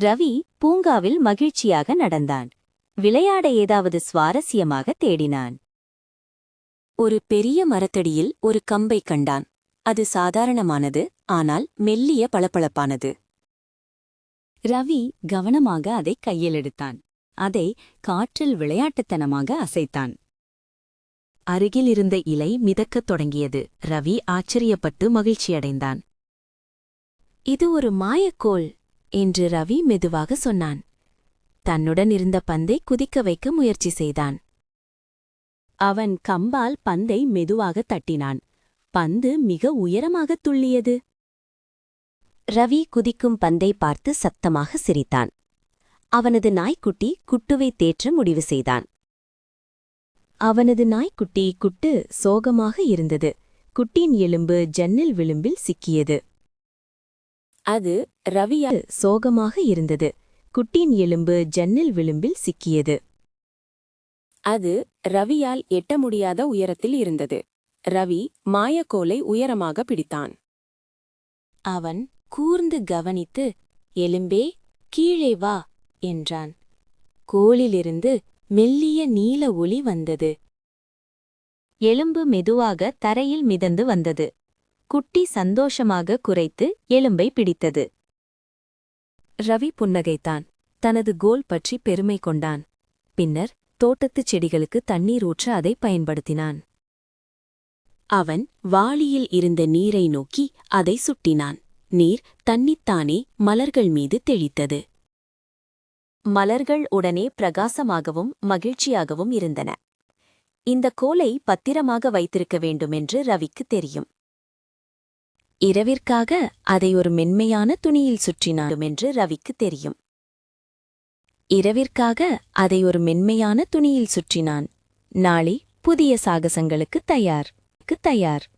ரவி பூங்காவில் மகிழ்ச்சியாக நடந்தான். விளையாட ஏதாவது சுவாரஸ்யமாக தேடினான். ஒரு பெரிய மரத்தடியில் ஒரு கம்பை கண்டான். அது சாதாரணமானது ஆனால் மெல்லிய பளபளப்பானது. ரவி கவனமாக அதை கையில் எடுத்தான். அதை காற்றில் விளையாட்டுத்தனமாக அசைத்தான். அருகில் இருந்த இலை மிதக்கத் தொடங்கியது. ரவி ஆச்சரியப்பட்டு மகிழ்ச்சியடைந்தான். இது ஒரு மாயக்கோள். என்று ரவி மெதுவாக சொன்னான். தன்னுடன் இருந்த பந்தை குதிக்க வைக்க முயற்சி செய்தான். அவன் கம்பால் பந்தை மெதுவாக தட்டினான். பந்து மிக உயரமாகத் துள்ளியது. ரவி குதிக்கும் பந்தை பார்த்து சத்தமாக சிரித்தான். அவனது நாய்க்குட்டி குட்டுவை தேற்ற முடிவு செய்தான். அவனது நாய்க்குட்டி குட்டு சோகமாக இருந்தது. குட்டின் எலும்பு ஜன்னல் விளிம்பில் சிக்கியது. அது ரவியால் சோகமாக இருந்தது. குட்டின் எலும்பு ஜன்னல் விளிம்பில் சிக்கியது. அது ரவியால் எட்ட முடியாத உயரத்தில் இருந்தது. ரவி மாயக்கோலை உயரமாக பிடித்தான். அவன் கூர்ந்து கவனித்து எலும்பே கீழே வா என்றான். கோலிலிருந்து மெல்லிய நீல ஒளி வந்தது. எலும்பு மெதுவாக தரையில் மிதந்து வந்தது. குட்டி சந்தோஷமாக குறைத்து எலும்பை பிடித்தது. ரவி புன்னகைத்தான். தனது கோல் பற்றி பெருமை கொண்டான். பின்னர் தோட்டத்துச் செடிகளுக்கு தண்ணீர் ஊற்ற அதை பயன்படுத்தினான். அவன் வாளியில் இருந்த நீரை நோக்கி அதை சுட்டினான். நீர் தன்னித்தானே மலர்கள் மீது தெளித்தது. மலர்கள் உடனே பிரகாசமாகவும் மகிழ்ச்சியாகவும் இருந்தன. இந்த கோலை பத்திரமாக வைத்திருக்க வேண்டுமென்று ரவிக்கு தெரியும். இரவிற்காக அதை ஒரு மென்மையான துணியில் சுற்றினாலும் என்று ரவிக்கு தெரியும். இரவிற்காக அதை ஒரு மென்மையான துணியில் சுற்றினான். நாளை புதிய சாகசங்களுக்கு தயார். தயார்.